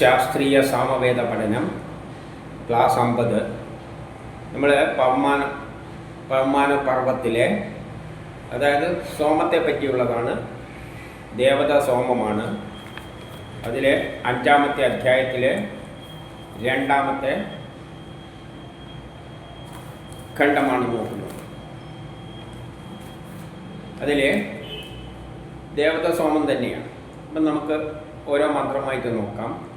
ശാസ്ത്രീയ സാമവേദ പഠനം ക്ലാസ് അമ്പത്. നമ്മൾ പവമാന പവമാന പർവത്തിലെ അതായത് സോമത്തെ പറ്റിയുള്ളതാണ്. ദേവത സോമമാണ്. അതിലെ അഞ്ചാമത്തെ അധ്യായത്തിലെ രണ്ടാമത്തെ ഖണ്ഡമാണ് നോക്കുന്നത്. അതിൽ ദേവത സോമം തന്നെയാണ്. അപ്പം നമുക്ക് ഓരോ മന്ത്രമായിട്ട് നോക്കാം.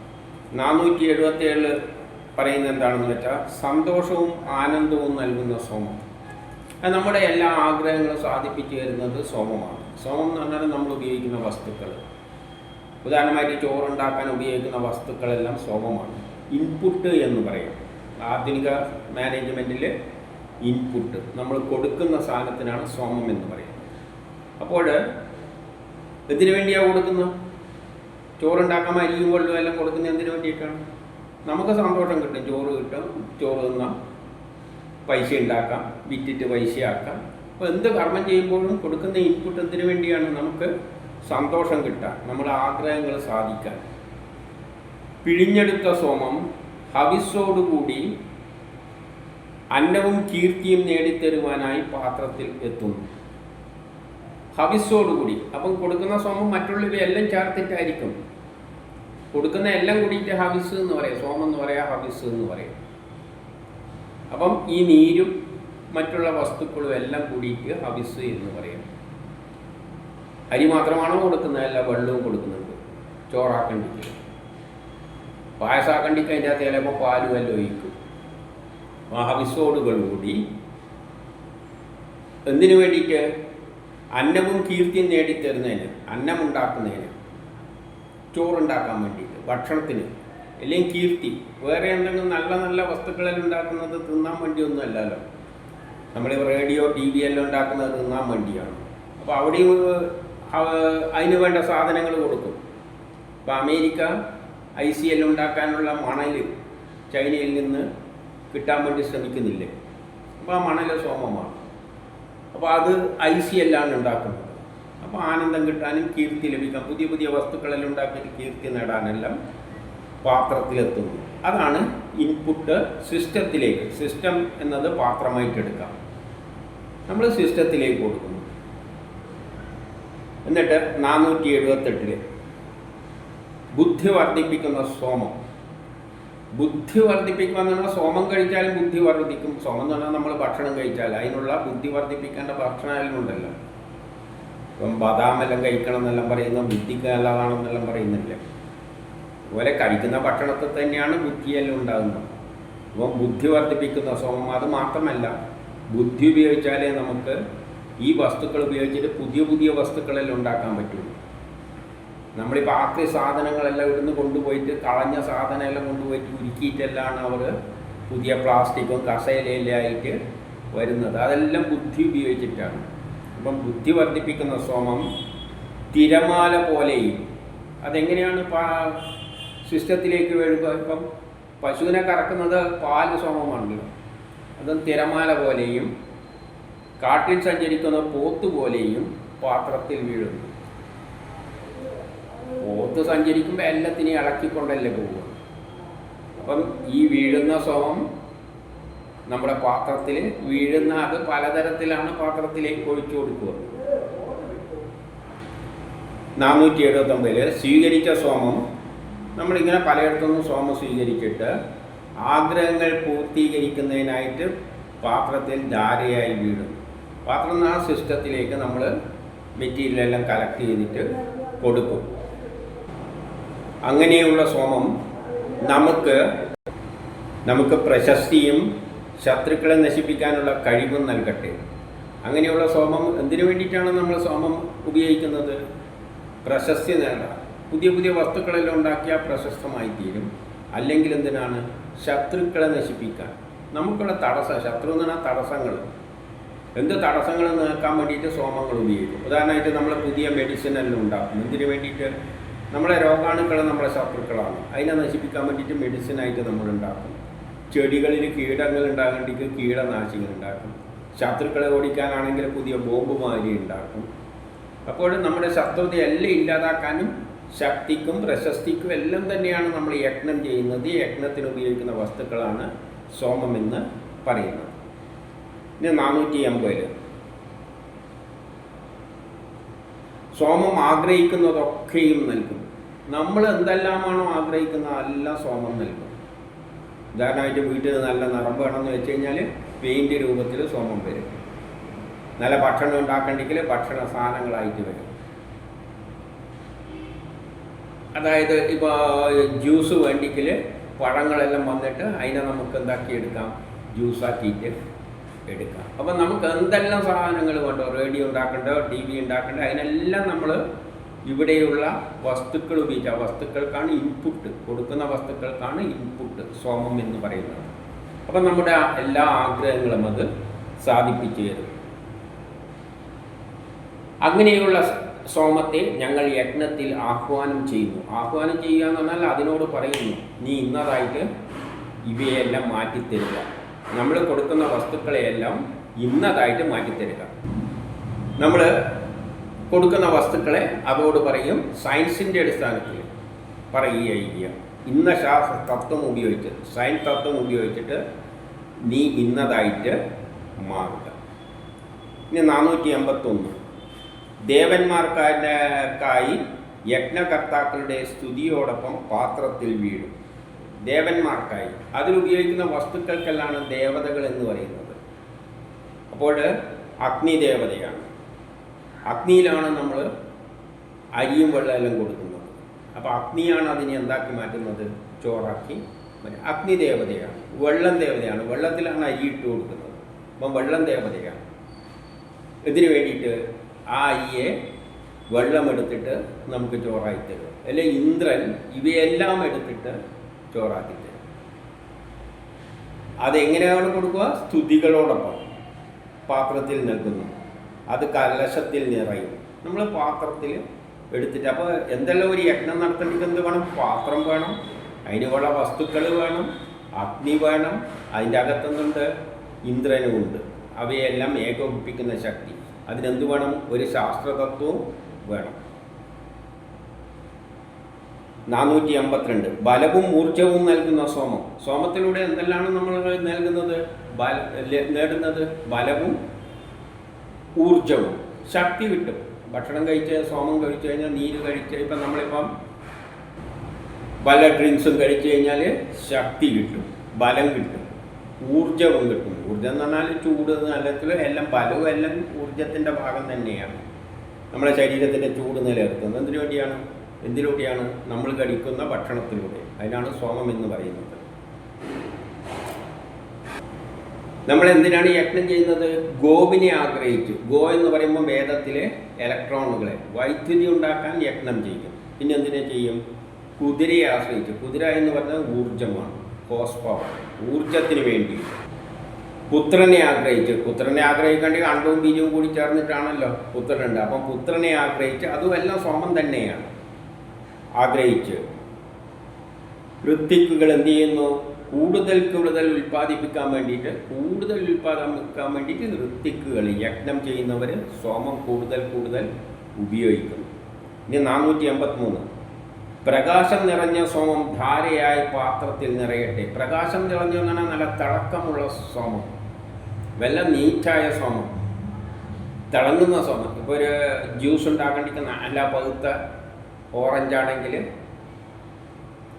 നാനൂറ്റി എഴുപത്തി ഏഴ് പറയുന്നത് എന്താണെന്ന് വെച്ചാൽ സന്തോഷവും ആനന്ദവും നൽകുന്ന സോമം. നമ്മുടെ എല്ലാ ആഗ്രഹങ്ങളും സാധിപ്പിച്ചു തരുന്നത് സോമമാണ്. സോമം എന്ന് പറഞ്ഞാൽ നമ്മൾ ഉപയോഗിക്കുന്ന വസ്തുക്കൾ. ഉദാഹരണമായിട്ട് ചോറുണ്ടാക്കാൻ ഉപയോഗിക്കുന്ന വസ്തുക്കളെല്ലാം സോമമാണ്. ഇൻപുട്ട് എന്ന് പറയും. ആധുനിക മാനേജ്മെന്റിൽ ഇൻപുട്ട്. നമ്മൾ കൊടുക്കുന്ന സാധനത്തിനാണ് സോമം എന്ന് പറയുന്നത്. അപ്പോൾ ഇതിനു വേണ്ടിയാണ് കൊടുക്കുന്നത്? ചോറുണ്ടാക്കാൻ അരിയും വെള്ളവും എല്ലാം കൊടുക്കുന്നത് എന്തിനു വേണ്ടിയിട്ടാണ്? നമുക്ക് സന്തോഷം കിട്ടും. ചോറ് കിട്ടും. ചോറ് തിന്നാം. പൈസ ഉണ്ടാക്കാം. വിറ്റിട്ട് പൈസയാക്കാം. അപ്പോൾ എന്ത് കർമ്മം ചെയ്യുമ്പോഴും കൊടുക്കുന്ന ഇൻപുട്ട് എന്തിനു വേണ്ടിയാണ്? നമുക്ക് സന്തോഷം കിട്ടാൻ. നമ്മുടെ ആഗ്രഹങ്ങൾ സാധിക്കാൻ. പിഴിഞ്ഞെടുത്ത സോമം ഹവിസോടുകൂടി അന്നവും കീർത്തിയും നേടിത്തരുവാനായി പാത്രത്തിൽ എത്തുന്നു. ഹവിസോടുകൂടി അപ്പം കൊടുക്കുന്ന സോമം മറ്റുള്ളവയെല്ലാം ചേർത്തിട്ടായിരിക്കും. കൊടുക്കുന്ന എല്ലാം കൂടിയിട്ട് ഹവിസ് എന്ന് പറയാം. സോമം എന്ന് പറയാം ഹവിസ് എന്ന് പറയാം. അപ്പം ഈ നീരും മറ്റുള്ള വസ്തുക്കളും എല്ലാം കൂടിയിട്ട് ഹവിസ് എന്ന് പറയാം. അരി മാത്രമാണോ കൊടുക്കുന്നത്? അല്ല വെള്ളവും കൊടുക്കുന്നുണ്ട്. ചോറാക്കണ്ടിക്ക്. പായസാക്കണ്ടിക്ക് അതിന്റെ അകത്ത് ചിലപ്പോൾ പാലും എല്ലാം ഒഴിക്കും. ആ ഹവിസോടുകൾ കൂടി എന്തിനു വേണ്ടിയിട്ട്? അന്നവും കീർത്തിയും നേടിത്തരുന്നതിന് അന്നമുണ്ടാക്കുന്നതിന് ചോറുണ്ടാക്കാൻ വേണ്ടിയിട്ട് ഭക്ഷണത്തിന് അല്ലെങ്കിൽ കീർത്തി വേറെ എന്തെങ്കിലും നല്ല നല്ല വസ്തുക്കളെല്ലാം ഉണ്ടാക്കുന്നത് തിന്നാൻ വേണ്ടിയൊന്നും അല്ലല്ലോ നമ്മൾ റേഡിയോ ടി വി എല്ലാം ഉണ്ടാക്കുന്നത് തിന്നാൻ വേണ്ടിയാണ്. അപ്പോൾ അവിടെയും അവ- അതിന് വേണ്ട സാധനങ്ങൾ കൊടുക്കും. ഇപ്പോൾ അമേരിക്ക ഐ സി എല്ലാം ഉണ്ടാക്കാനുള്ള മണൽ ചൈനയിൽ നിന്ന് കിട്ടാൻ വേണ്ടി ശ്രമിക്കുന്നില്ലേ? അപ്പോൾ ആ മണൽ സോമമാണ്. അപ്പോൾ അത് ഐ സി എല്ലാം ഉണ്ടാക്കുന്നത്. അപ്പോൾ ആനന്ദം കിട്ടാനും കീർത്തി ലഭിക്കാം. പുതിയ പുതിയ വസ്തുക്കളെല്ലാം ഉണ്ടാക്കിയിട്ട് കീർത്തി നേടാനെല്ലാം പാത്രത്തിലെത്തുന്നു. അതാണ് ഇൻപുട്ട് സിസ്റ്റത്തിലേക്ക് സിസ്റ്റം എന്നത് പാത്രമായിട്ട് എടുക്കാം. നമ്മൾ സിസ്റ്റത്തിലേക്ക് കൊടുക്കുന്നു. എന്നിട്ട് നാനൂറ്റി എഴുപത്തെട്ടിൽ ബുദ്ധി വർദ്ധിപ്പിക്കുന്ന സോമം ബുദ്ധി വർദ്ധിപ്പിക്കുക പറഞ്ഞാൽ സോമം കഴിച്ചാലും ബുദ്ധി വർദ്ധിക്കും. സോമം എന്ന് പറഞ്ഞാൽ നമ്മൾ ഭക്ഷണം കഴിച്ചാൽ അതിനുള്ള ബുദ്ധി വർദ്ധിപ്പിക്കേണ്ട ഭക്ഷണം ഉണ്ടല്ലോ. ഇപ്പം ബദാമെല്ലാം കഴിക്കണം എന്നെല്ലാം പറയുന്ന ബുദ്ധിക്ക് നല്ലതാണെന്നെല്ലാം പറയുന്നില്ല? അതുപോലെ കഴിക്കുന്ന ഭക്ഷണത്തിൽ തന്നെയാണ് ബുദ്ധിയെല്ലാം ഉണ്ടാകുന്നത്. അപ്പം ബുദ്ധി വർദ്ധിപ്പിക്കുന്ന സോമം അത് മാത്രമല്ല ബുദ്ധി ഉപയോഗിച്ചാലേ നമുക്ക് ഈ വസ്തുക്കൾ ഉപയോഗിച്ചിട്ട് പുതിയ പുതിയ വസ്തുക്കളെല്ലാം ഉണ്ടാക്കാൻ പറ്റുള്ളൂ. നമ്മളിപ്പോൾ ബാക്കി സാധനങ്ങളെല്ലാം ഇവിടുന്ന് കൊണ്ടുപോയിട്ട് കളഞ്ഞ സാധനമെല്ലാം കൊണ്ടുപോയിട്ട് ഉരുക്കിയിട്ടെല്ലാം അവർ പുതിയ പ്ലാസ്റ്റിക്കും കസേലയെല്ലാം ആയിട്ട് വരുന്നത്. അതെല്ലാം ബുദ്ധി ഉപയോഗിച്ചിട്ടാണ്. അപ്പം ബുദ്ധി വർദ്ധിപ്പിക്കുന്ന സോമം തിരമാല പോലെയും അതെങ്ങനെയാണ് സിസ്റ്റത്തിലേക്ക് വരുമ്പോൾ ഇപ്പം പശുവിനെ കറക്കുന്നത് പാൽ സോമമാണല്ലോ അതും തിരമാല പോലെയും കാട്ടിൽ സഞ്ചരിക്കുന്ന പോത്ത് പോലെയും പാത്രത്തിൽ വീഴുന്നു. പോത്ത് സഞ്ചരിക്കുമ്പോൾ എല്ലാത്തിനെയും ഇളക്കിക്കൊണ്ടല്ലേ പോവുക. അപ്പം ഈ വീഴുന്ന സോമം നമ്മുടെ പാത്രത്തിൽ വീഴുന്ന അത് പലതരത്തിലാണ് പാത്രത്തിലേക്ക് ഒഴിച്ചു കൊടുക്കുക. നാനൂറ്റി എഴുപത്തൊമ്പതിൽ സ്വീകരിച്ച സോമം നമ്മളിങ്ങനെ പലയിടത്തുനിന്നും സോമം സ്വീകരിച്ചിട്ട് ആഗ്രഹങ്ങൾ പൂർത്തീകരിക്കുന്നതിനായിട്ട് പാത്രത്തിൽ ധാരയായി വീഴും. പാത്രം ആ സിസ്റ്റത്തിലേക്ക് നമ്മൾ മെറ്റീരിയലെല്ലാം കളക്ട് ചെയ്തിട്ട് കൊടുക്കും. അങ്ങനെയുള്ള സോമം നമുക്ക് നമുക്ക് പ്രശസ്തിയും ശത്രുക്കളെ നശിപ്പിക്കാനുള്ള കഴിവും നൽകട്ടെ. അങ്ങനെയുള്ള സോമം എന്തിനു വേണ്ടിയിട്ടാണ് നമ്മൾ സോമം ഉപയോഗിക്കുന്നത്? പ്രശസ്തി നേടാൻ. പുതിയ പുതിയ വസ്തുക്കളെല്ലാം ഉണ്ടാക്കിയാൽ പ്രശസ്തമായി തീരും. അല്ലെങ്കിൽ എന്തിനാണ്? ശത്രുക്കളെ നശിപ്പിക്കാൻ. നമുക്കുള്ള തടസ്സം ശത്രു എന്ന് പറഞ്ഞാൽ തടസ്സങ്ങൾ. എന്ത് തടസ്സങ്ങൾ നീക്കാൻ വേണ്ടിയിട്ട് സോമങ്ങൾ ഉപയോഗിക്കും. ഉദാഹരണമായിട്ട് നമ്മൾ പുതിയ മെഡിസിൻ എല്ലാം ഉണ്ടാക്കും. എന്തിനു വേണ്ടിയിട്ട്? നമ്മളെ രോഗാണുക്കൾ നമ്മളെ ശത്രുക്കളാണ്. അതിനെ നശിപ്പിക്കാൻ വേണ്ടിയിട്ട് മെഡിസിനായിട്ട് നമ്മൾ ഉണ്ടാക്കും. ചെടികളിൽ കീടങ്ങൾ ഉണ്ടാകേണ്ടിക്ക് കീടനാശികൾ ഉണ്ടാക്കും. ശത്രുക്കളെ ഓടിക്കാനാണെങ്കിൽ പുതിയ ബോംബ് മാതിരി ഉണ്ടാക്കും. അപ്പോൾ നമ്മുടെ ശത്രുതയെല്ലാം ഇല്ലാതാക്കാനും ശക്തിക്കും പ്രശസ്തിക്കും എല്ലാം തന്നെയാണ് നമ്മൾ യജ്ഞം ചെയ്യുന്നത്. യജ്ഞത്തിന് ഉപയോഗിക്കുന്ന വസ്തുക്കളാണ് സോമം എന്ന് പറയുന്നത്. ഇനി നാനൂറ്റി എൺപതിൽ സോമം ആഗ്രഹിക്കുന്നതൊക്കെയും നൽകും. നമ്മൾ എന്തെല്ലാമാണോ ആഗ്രഹിക്കുന്ന എല്ലാം സോമം നൽകും. ഉദാഹരണമായിട്ട് വീട്ടിൽ നല്ല നിറം വേണമെന്ന് വെച്ച് കഴിഞ്ഞാൽ പെയിന്റ് രൂപത്തിൽ സോമം വരും. നല്ല ഭക്ഷണം ഉണ്ടാക്കണ്ടെങ്കിൽ ഭക്ഷണ സാധനങ്ങളായിട്ട് വരും. അതായത് ഇപ്പോൾ ജ്യൂസ് വേണ്ടിക്കിൽ പഴങ്ങളെല്ലാം വന്നിട്ട് അതിനെ നമുക്ക് എടുക്കാം ജ്യൂസാക്കിയിട്ട് എടുക്കാം. അപ്പം നമുക്ക് എന്തെല്ലാം സാധനങ്ങൾ വേണ്ടോ? റേഡിയോ ഉണ്ടാക്കണ്ടോ? ടി വി ഉണ്ടാക്കണ്ടോ? അതിനെല്ലാം നമ്മൾ ഇവിടെയുള്ള വസ്തുക്കൾ ഉപയോഗിച്ച് വസ്തുക്കൾക്കാണ് ഇൻപുട്ട് കൊടുക്കുന്ന വസ്തുക്കൾക്കാണ് ഇൻപുട്ട് സോമം എന്ന് പറയുന്നത്. അപ്പം നമ്മുടെ എല്ലാ ആഗ്രഹങ്ങളും അത് സാധിപ്പിച്ചു തരും. അങ്ങനെയുള്ള സോമത്തെ ഞങ്ങൾ യജ്ഞത്തിൽ ആഹ്വാനം ചെയ്യുന്നു. ആഹ്വാനം ചെയ്യുക എന്ന് പറഞ്ഞാൽ അതിനോട് പറയുന്നു നീ ഇന്നതായിട്ട് ഇവയെല്ലാം മാറ്റിത്തരിക. നമ്മൾ കൊടുക്കുന്ന വസ്തുക്കളെയെല്ലാം ഇന്നതായിട്ട് മാറ്റിത്തരിക. നമ്മൾ കൊടുക്കുന്ന വസ്തുക്കളെ അതോട് പറയും സയൻസിന്റെ അടിസ്ഥാനത്തിൽ പറയുകയായിരിക്കുക ഇന്ന ശാസ്ത്ര തത്വം ഉപയോഗിച്ച് സയൻസ് തത്വം ഉപയോഗിച്ചിട്ട് നീ ഇന്നതായിട്ട് മാറുക. ഇനി നാനൂറ്റി എൺപത്തൊന്ന് ദേവന്മാർക്കായി യജ്ഞകർത്താക്കളുടെ സ്തുതിയോടൊപ്പം പാത്രത്തിൽ വീഴും. ദേവന്മാർക്കായി. അതിലുപയോഗിക്കുന്ന വസ്തുക്കൾക്കെല്ലാം ദേവതകൾ എന്ന് പറയുന്നത്. അപ്പോൾ അഗ്നി ദേവതയാണ് അഗ്നിയിലാണ് നമ്മൾ അരിയും വെള്ളമെല്ലാം കൊടുക്കുന്നത്. അപ്പോൾ അഗ്നിയാണ് അതിനെ എന്താക്കി മാറ്റുന്നത്? ചോറാക്കി. അഗ്നി ദേവതയാണ്. വെള്ളം ദേവതയാണ്. വെള്ളത്തിലാണ് അരി ഇട്ട് കൊടുക്കുന്നത്. അപ്പം വെള്ളം ദേവതയാണ്. ഇതിനു വേണ്ടിയിട്ട് ആ അരിയെ വെള്ളമെടുത്തിട്ട് നമുക്ക് ചോറായി തരും. അല്ലെ ഇന്ദ്രൻ ഇവയെല്ലാം എടുത്തിട്ട് ചോറാക്കി തരും. അതെങ്ങനെയാണ് കൊടുക്കുക? സ്തുതികളോടൊപ്പം പാത്രത്തിൽ നൽകുന്നു. അത് കലശത്തിൽ നിറയും. നമ്മൾ പാത്രത്തിൽ എടുത്തിട്ട് അപ്പോൾ എന്തെല്ലാം ഒരു യജ്ഞം നടത്തേണ്ടത് എന്ത് വേണം? പാത്രം വേണം അതിനുള്ള വസ്തുക്കൾ വേണം അഗ്നി വേണം അതിന്റെ അകത്തുനിന്നുണ്ട് ഇന്ദ്രനുമുണ്ട് അവയെല്ലാം ഏകോപിപ്പിക്കുന്ന ശക്തി. അതിനെന്ത് വേണം? ഒരു ശാസ്ത്രതത്വവും വേണം. നാനൂറ്റി അമ്പത്തിരണ്ട് ബലവും ഊർജവും നൽകുന്ന സോമം. സോമത്തിലൂടെ എന്തെല്ലാം നമ്മൾ നൽകുന്നത്? നേടുന്നത്? ബലവും ഊർജവും ശക്തി കിട്ടും. ഭക്ഷണം കഴിച്ച് സോമം കഴിച്ചു കഴിഞ്ഞാൽ നീര് കഴിച്ച് ഇപ്പം നമ്മളിപ്പം പല ഡ്രിങ്ക്സും കഴിച്ചു കഴിഞ്ഞാൽ ശക്തി കിട്ടും ബലം കിട്ടും ഊർജവും കിട്ടും. ഊർജം എന്ന് പറഞ്ഞാൽ ചൂട് നിലത്തിൽ എല്ലാം ബലവും എല്ലാം ഊർജത്തിന്റെ ഭാഗം തന്നെയാണ്. നമ്മളെ ശരീരത്തിന്റെ ചൂട് നിലനിർത്തുന്നത് എന്തിനു വേണ്ടിയാണ്? നമ്മൾ കഴിക്കുന്ന ഭക്ഷണത്തിലൂടെ. അതിനാണ് സോമം എന്ന് പറയുന്നത്. നമ്മൾ എന്തിനാണ് യജ്ഞം ചെയ്യുന്നത്? ഗോവിനെ ആഗ്രഹിച്ചു ഗോ എന്ന് പറയുമ്പോൾ വേദത്തിലെ ഇലക്ട്രോണുകളെ. വൈദ്യുതി ഉണ്ടാക്കാൻ യജ്ഞം ചെയ്യും. പിന്നെ എന്തിനെ ചെയ്യും? കുതിരയെ ആശ്രയിച്ചു കുതിര എന്ന് പറഞ്ഞാൽ ഊർജമാണ് ഹോസ് പവർ ഊർജത്തിന് വേണ്ടി. പുത്രനെ ആഗ്രഹിച്ച് പുത്രനെ ആഗ്രഹിക്കേണ്ടി അണ്ടവും ബീജവും കൂടി ചേർന്നിട്ടാണല്ലോ പുത്രനുണ്ട്. അപ്പം പുത്രനെ ആഗ്രഹിച്ച് അതുമെല്ലാം സോമം തന്നെയാണ്. ആഗ്രഹിച്ച്. ഋത്തിക്കുകൾ എന്ത് ചെയ്യുന്നു? കൂടുതൽ കൂടുതൽ ഉൽപ്പാദിപ്പിക്കാൻ വേണ്ടിയിട്ട് കൂടുതൽ ഉൽപ്പാദിപ്പിക്കാൻ വേണ്ടിയിട്ട് ഋത്തിക്കുകൾ യജ്ഞം ചെയ്യുന്നവർ സോമം കൂടുതൽ കൂടുതൽ ഉപയോഗിക്കുന്നു. ഇനി നാനൂറ്റി എൺപത്തിമൂന്ന് പ്രകാശം നിറഞ്ഞ സോമം ധാരയായ പാത്രത്തിൽ നിറയട്ടെ. പ്രകാശം നിറഞ്ഞ നല്ല തിളക്കമുള്ള സോമം. വല്ല നീറ്റായ സോമം. തിളങ്ങുന്ന സോമം. ഇപ്പോൾ ഒരു ജ്യൂസ് ഉണ്ടാക്കേണ്ടിക്ക് നല്ല പഴുത്ത ഓറഞ്ചാണെങ്കിൽ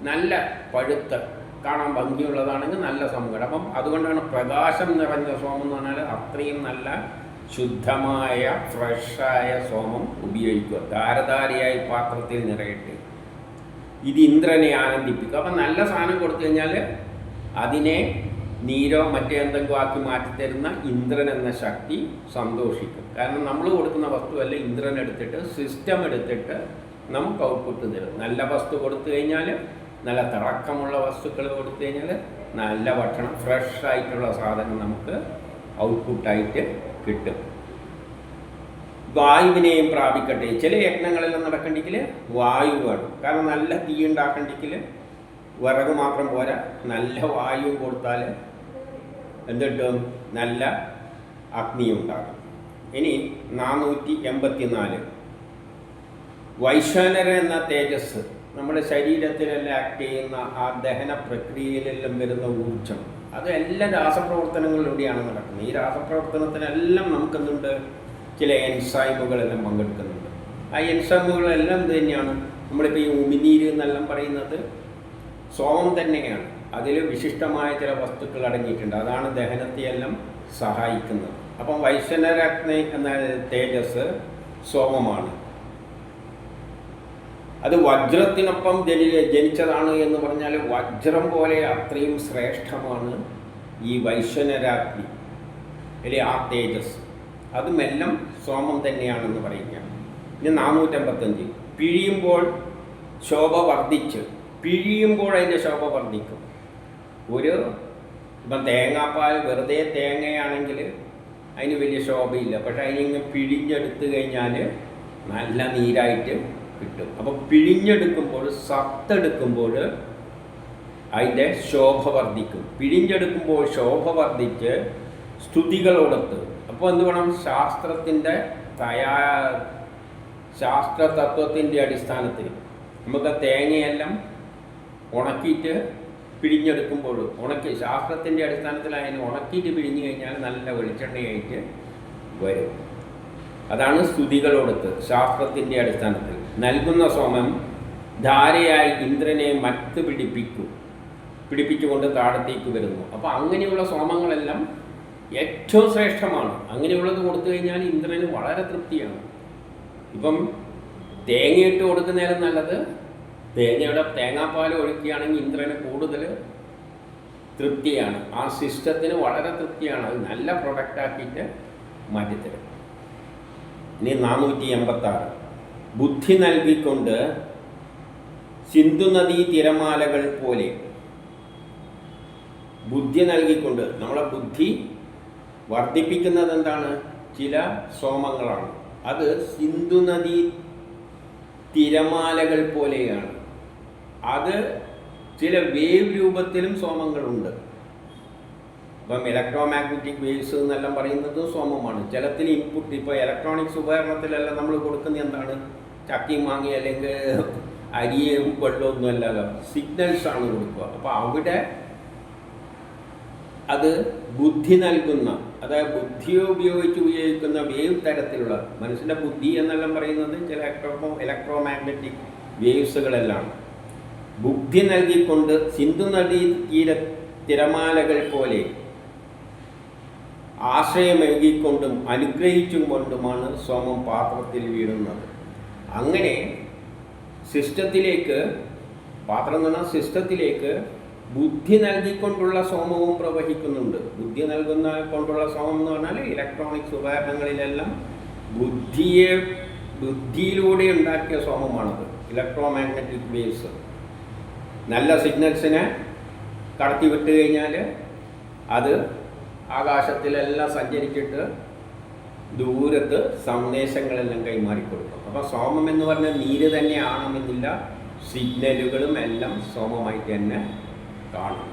നല്ല പഴുത്ത് കാണാൻ ഭംഗിയുള്ളതാണെങ്കിൽ നല്ല സോമം അപ്പം അതുകൊണ്ടാണ് പ്രകാശം നിറഞ്ഞ സോമം എന്ന് പറഞ്ഞാൽ അത്രയും നല്ല ശുദ്ധമായ ഫ്രഷായ സോമം ഉപയോഗിക്കുക. ധാരധാരയായി പാത്രത്തിൽ നിറയട്ടെ. ഇത് ഇന്ദ്രനെ ആനന്ദിപ്പിക്കും. അപ്പം നല്ല സാധനം കൊടുത്തു കഴിഞ്ഞാൽ അതിനെ നീരോ മറ്റേ എന്തെങ്കിലും ആക്കി മാറ്റിത്തരുന്ന ഇന്ദ്രൻ എന്ന ശക്തി സന്തോഷിക്കും. കാരണം നമ്മൾ കൊടുക്കുന്ന വസ്തുവല്ല ഇന്ദ്രൻ എടുത്തിട്ട് സിസ്റ്റം എടുത്തിട്ട് നമുക്ക് ഔട്ട്പുട്ട് തരും. നല്ല വസ്തു കൊടുത്തു കഴിഞ്ഞാൽ നല്ല തിളക്കമുള്ള വസ്തുക്കൾ കൊടുത്തു കഴിഞ്ഞാൽ നല്ല ഭക്ഷണം ഫ്രഷ് ആയിട്ടുള്ള സാധനം നമുക്ക് ഔട്ട്പുട്ടായിട്ട് കിട്ടും. വായുവിനെയും പ്രാപിക്കട്ടെ. ചില യജ്ഞങ്ങളെല്ലാം നടക്കണ്ടെങ്കിൽ വായു വേണം. കാരണം നല്ല തീ ഉണ്ടാക്കണ്ടെങ്കിൽ വിറക് മാത്രം പോരാ. നല്ല വായു കൊടുത്താൽ എന്തിട്ടും നല്ല അഗ്നി ഉണ്ടാകും. ഇനി നാനൂറ്റി എൺപത്തി നാല് വൈശ്വാനര എന്ന തേജസ്. നമ്മുടെ ശരീരത്തിലെല്ലാം ആക്ട് ചെയ്യുന്ന ആ ദഹന പ്രക്രിയയിലെല്ലാം വരുന്ന ഊർജം അത് എല്ലാ രാസപ്രവർത്തനങ്ങളിലൂടെയാണ് നടക്കുന്നത്. ഈ രാസപ്രവർത്തനത്തിനെല്ലാം നമുക്കെന്തുണ്ട്? ചില എൻസൈമുകളെല്ലാം പങ്കെടുക്കുന്നുണ്ട്. ആ എൻസൈമുകളെല്ലാം എന്ത് തന്നെയാണ്? നമ്മളിപ്പോൾ ഈ ഉമിനീര് എന്നെല്ലാം പറയുന്നത് സോമം തന്നെയാണ്. അതിൽ വിശിഷ്ടമായ ചില വസ്തുക്കൾ അടങ്ങിയിട്ടുണ്ട്. അതാണ് ദഹനത്തെയെല്ലാം സഹായിക്കുന്നത്. അപ്പം വൈശ്വനരഗ്നി എന്ന തേജസ് സോമമാണ്. അത് വജ്രത്തിനൊപ്പം ജനി ജനിച്ചതാണ് എന്ന് പറഞ്ഞാൽ വജ്രം പോലെ അത്രയും ശ്രേഷ്ഠമാണ് ഈ വൈശ്വനരാജ്ഞി അല്ലെ ആ തേജസ്. അത് മെല്ലം സോമം തന്നെയാണെന്ന് പറയുക. ഇനി നാനൂറ്റമ്പത്തഞ്ച്. പിഴിയുമ്പോൾ ശോഭ വർദ്ധിച്ച് പിഴിയുമ്പോൾ അതിന്റെ ശോഭ വർദ്ധിക്കും. ഒരു ഇപ്പം തേങ്ങാപ്പാൽ വെറുതെ തേങ്ങയാണെങ്കിൽ അതിന് വലിയ ശോഭയില്ല. പക്ഷെ അതിനെ പിഴിഞ്ഞെടുത്തു കഴിഞ്ഞാൽ നല്ല നീരായിട്ട് കിട്ടും. അപ്പോൾ പിഴിഞ്ഞെടുക്കുമ്പോൾ സത്തെടുക്കുമ്പോൾ അതിന്റെ ശോഭ വർദ്ധിക്കും. പിഴിഞ്ഞെടുക്കുമ്പോൾ ശോഭ വർദ്ധിച്ച് സ്തുതികളോടൊത്ത്. അപ്പോൾ എന്ത് വേണം? ശാസ്ത്രത്തിന്റെ തയ്യാ ശാസ്ത്ര തത്വത്തിന്റെ അടിസ്ഥാനത്തിൽ നമുക്ക് തേങ്ങയെല്ലാം ഉണക്കിയിട്ട് പിഴിഞ്ഞെടുക്കുമ്പോൾ ഉണക്കി ശാസ്ത്രത്തിന്റെ അടിസ്ഥാനത്തിൽ അതിനെ ഉണക്കിയിട്ട് പിഴിഞ്ഞു കഴിഞ്ഞാൽ നല്ല വെളിച്ചെണ്ണയായിട്ട് വരും. അതാണ് സ്തുതികളോടത്ത് ശാസ്ത്രത്തിന്റെ അടിസ്ഥാനത്തിൽ. നൽകുന്ന സോമം ധാരയായി ഇന്ദ്രനെ മറ്റ് പിടിപ്പിക്കും. പിടിപ്പിച്ചുകൊണ്ട് താഴത്തേക്ക് വരുന്നു. അപ്പോൾ അങ്ങനെയുള്ള സോമങ്ങളെല്ലാം ഏറ്റവും ശ്രേഷ്ഠമാണ്. അങ്ങനെയുള്ളത് കൊടുത്തു കഴിഞ്ഞാൽ ഇന്ദ്രന് വളരെ തൃപ്തിയാണ്. ഇപ്പം തേങ്ങയിട്ട് കൊടുക്കുന്നതിലും നല്ലത് തേങ്ങയുടെ തേങ്ങാപ്പാൽ ഒഴുക്കുകയാണെങ്കിൽ ഇന്ദ്രന് കൂടുതൽ തൃപ്തിയാണ്. ആ സിസ്റ്റത്തിന് വളരെ തൃപ്തിയാണ്. അത് നല്ല പ്രൊഡക്റ്റ് ആക്കിയിട്ട് മാറ്റിത്തരും. ഇനി നാനൂറ്റി എൺപത്താറ്. ബുദ്ധി നൽകിക്കൊണ്ട് സിന്ധു നദീ തിരമാലകൾ പോലെ ബുദ്ധി നൽകിക്കൊണ്ട് നമ്മളെ ബുദ്ധി വർദ്ധിപ്പിക്കുന്നത് എന്താണ്? ചില സോമങ്ങളാണ്. അത് സിന്ധു നദീ തിരമാലകൾ പോലെയാണ്. അത് ചില വേവ് രൂപത്തിലും സോമങ്ങളുണ്ട്. ഇപ്പം ഇലക്ട്രോ മാഗ്നറ്റിക് വേവ്സ് എന്നെല്ലാം പറയുന്നത് സോമമാണ്. ജലത്തിന് ഇൻപുട്ട് ഇപ്പോൾ ഇലക്ട്രോണിക്സ് ഉപകരണത്തിലെല്ലാം നമ്മൾ കൊടുക്കുന്നത് എന്താണ്? ചക്കി മാങ്ങി അല്ലെങ്കിൽ അരിയും വെള്ളമൊന്നും അല്ലാതെ സിഗ്നൽസ് ആണ് കൊടുക്കുക. അപ്പോൾ അവിടെ അത് ബുദ്ധി നൽകുന്ന അതായത് ബുദ്ധിയെ ഉപയോഗിച്ച് ഉപയോഗിക്കുന്ന വേവ് തരത്തിലുള്ള മനുഷ്യന്റെ ബുദ്ധി എന്നെല്ലാം പറയുന്നത് ചില ഇലക്ട്രോ ഇലക്ട്രോ മാഗ്നറ്റിക് വേവ്സുകളെല്ലാം ബുദ്ധി നൽകിക്കൊണ്ട് സിന്ധു നദീ തീര തിരമാലകൾ പോലെ ആശ്രയമേകിക്കൊണ്ടും അനുഗ്രഹിച്ചും കൊണ്ടുമാണ് സോമം പാത്രത്തിൽ വീഴുന്നത്. അങ്ങനെ സിസ്റ്റത്തിലേക്ക് പാത്രം എന്ന് സിസ്റ്റത്തിലേക്ക് ബുദ്ധി നൽകിക്കൊണ്ടുള്ള സോമവും പ്രവഹിക്കുന്നുണ്ട്. ബുദ്ധി നൽകുന്ന കൊണ്ടുള്ള സോമം എന്ന് പറഞ്ഞാൽ ഇലക്ട്രോണിക്സ് ഉപകരണങ്ങളിലെല്ലാം ബുദ്ധിയെ ബുദ്ധിയിലൂടെ ഉണ്ടാക്കിയ സോമമാണത്. ഇലക്ട്രോ മാഗ്നറ്റിക് വേവ്സ് നല്ല സിഗ്നൽസിനെ കടത്തി വിട്ട് കഴിഞ്ഞാൽ അത് ആകാശത്തിലെല്ലാം സഞ്ചരിച്ചിട്ട് ദൂരത്ത് സന്ദേശങ്ങളെല്ലാം കൈമാറിക്കൊടുക്കും. അപ്പോൾ സോമം എന്ന് പറഞ്ഞാൽ നീര് തന്നെ ആണമെന്നില്ല സിഗ്നലുകളും എല്ലാം സോമമായിട്ട് തന്നെ കാണും.